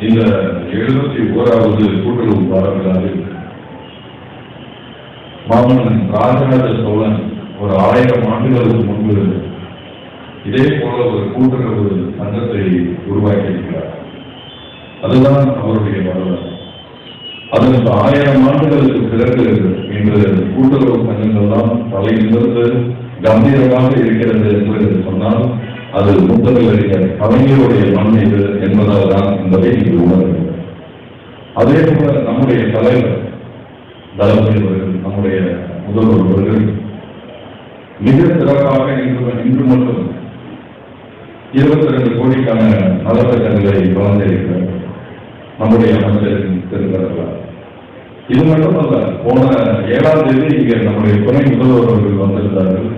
இந்த எழுபத்தி ஓராவது கூட்டுறவு வார மாமன்னன் ராஜராஜ சோழன் ஒரு ஆயிரம் ஆண்டுகளுக்கு முன்பு இதே போல ஒரு கூட்டுறவு சங்கத்தை உருவாக்கியிருக்கிறார். அதுதான் அவருடைய வரலாறு. அதற்கு ஆயிரம் ஆண்டுகளுக்கு பிறகு இன்று கூட்டுறவு சங்கங்கள் தான் தலை நிமிர்ந்து கம்பீரமாக இருக்கிறது என்று சொன்னால் அது முத்தமிழறிஞர் கலைஞருடைய மண் என்பதால் தான் என்பதை நீங்கள் உணர்கிறது. அதே போல நம்முடைய தலைவர் தளபதி அவர்கள் நம்முடைய முதல்வர் அவர்கள் மிக சிறப்பாக இன்று இன்று மட்டும் இருபத்தி ரெண்டு கோடிக்கான நலத்திட்டங்களை வழங்கியிருக்கிறார். நம்முடைய அமைச்சரின் திருக்கரங்களார் இது மட்டுமல்ல போன ஏழாம் தேதி இங்கே நம்முடைய துணை முதல்வர் அவர்கள் வந்திருந்தார்கள்.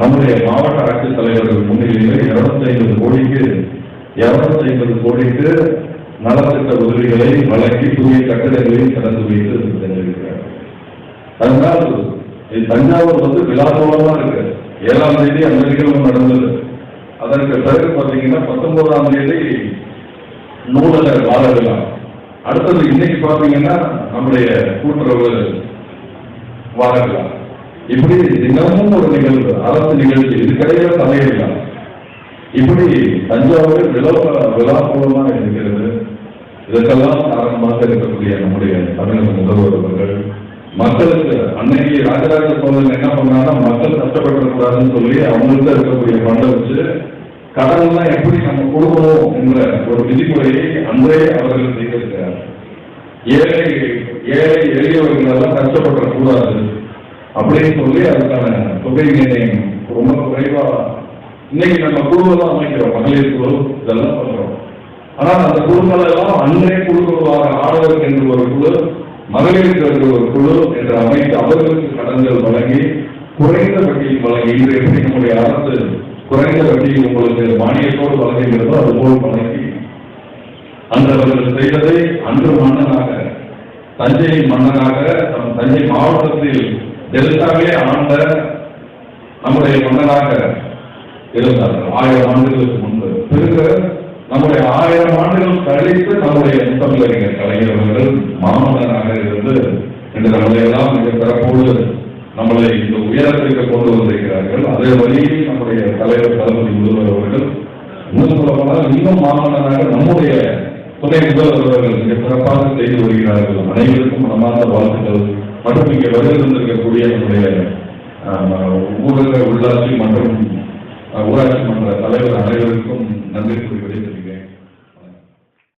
நம்முடைய மாவட்ட ஆட்சித் தலைவர்கள் முன்னிலையில் இருபத்தி ஐம்பது கோடிக்கு இருநூத்தி ஐம்பது கோடிக்கு நலத்திட்ட உதவிகளை வழங்கி புதிய கட்டிடங்களையும் திறந்து வைத்து சென்றிருக்கிறார் அதனால் இது தஞ்சாவூர் வந்து விழாக்கோலமா இருக்கு. ஏழாம் தேதி அந்த நிகழ்வு நடந்தது. அதற்கு பிறகு பார்த்தீங்கன்னா பத்தொன்பதாம் தேதி நூலக வார விழா. அடுத்தது இன்னைக்கு பார்த்தீங்கன்னா நம்முடைய கூட்டுறவு வார விழா. இப்படி தினமும் ஒரு நிகழ்வு அரசு நிகழ்ச்சி இது கிடையாது தலையிடலாம். இப்படி தஞ்சாவூர் விழா விழாப்பூர்வமாக இருக்கிறது. இதற்கெல்லாம் காரணமாக இருக்கக்கூடிய நம்முடைய தமிழக முதல்வர் அவர்கள் மக்களுக்கு அன்னைக்கு ராஜராஜ சோழன் என்ன பண்ணாங்கன்னா மக்கள் கஷ்டப்படக்கூடாதுன்னு சொல்லி அவங்கள்ட்ட இருக்கக்கூடிய பண்டை வச்சு கடன்லாம் எப்படி நம்ம கொடுக்கணும் என்ற ஒரு விதிமுறையை அன்றே அவர்கள் செய்திருக்கிறார். ஏழை ஏழை எளியவர்கள் எல்லாம் கஷ்டப்படக்கூடாது அப்படின்னு சொல்லி அதுக்கான தொகை நிர்ணயம் ரொம்ப குறைவா இன்னைக்கு நம்ம குழுவெல்லாம் அமைக்கிறோம். மகளிர் குழு இதெல்லாம் பண்றோம். ஆனால் அந்த குழுக்கள் எல்லாம் அன்றே குழுக்களாக ஆடவருக்கு என்று ஒரு குழு மகளிருக்கு என்று ஒரு குழு என்று அமைத்து அவர்களுக்கு கடன்கள் வழங்கி குறைந்த வட்டியில் வழங்கி இன்று எப்படி நம்முடைய அரசு குறைந்த வட்டியில் உங்களுக்கு மானியத்தோடு வழங்குகிறதோ அதுபோல் வழங்கி அன்று அவர்கள் செய்ததை அன்று மன்னனாக தஞ்சை மன்னனாக நம் தஞ்சை மாவட்டத்தில் டெல்டாவே ஆண்ட நம்முடைய மன்னனாக இருந்தார்கள். ஆயிரம் ஆண்டுகளுக்கு முன்பு. பிறகு நம்முடைய ஆயிரம் ஆண்டுகள் கழித்து நம்முடைய முத்தமிழறிஞர் கலைஞர்கள் மாமன்னராக இருந்து இன்று நம்மளை எல்லாம் மிக சிறப்போடு நம்மளை இந்த உயரத்திற்கு கொண்டு வந்திருக்கிறார்கள். அதே வழியில் நம்முடைய தலைவர் தளபதி முதல்வர் அவர்கள் இன்னும் சொல்ல இன்னும் மாமன்னனாக நம்முடைய துணை முதல்வர் அவர்கள் மிக சிறப்பாக செய்து வருகிறார்கள். அனைவருக்கும் மனமார்ந்த வாழ்த்துக்கள். மற்றும் இங்கே வருகின்றிருக்கக்கூடிய நம்முடைய ஆஹ், ஊரக உள்ளாட்சி மற்றும் ஊராட்சி மன்ற தலைவர் அனைவருக்கும் நன்றி கூறி விடைபெறுகிறேன்.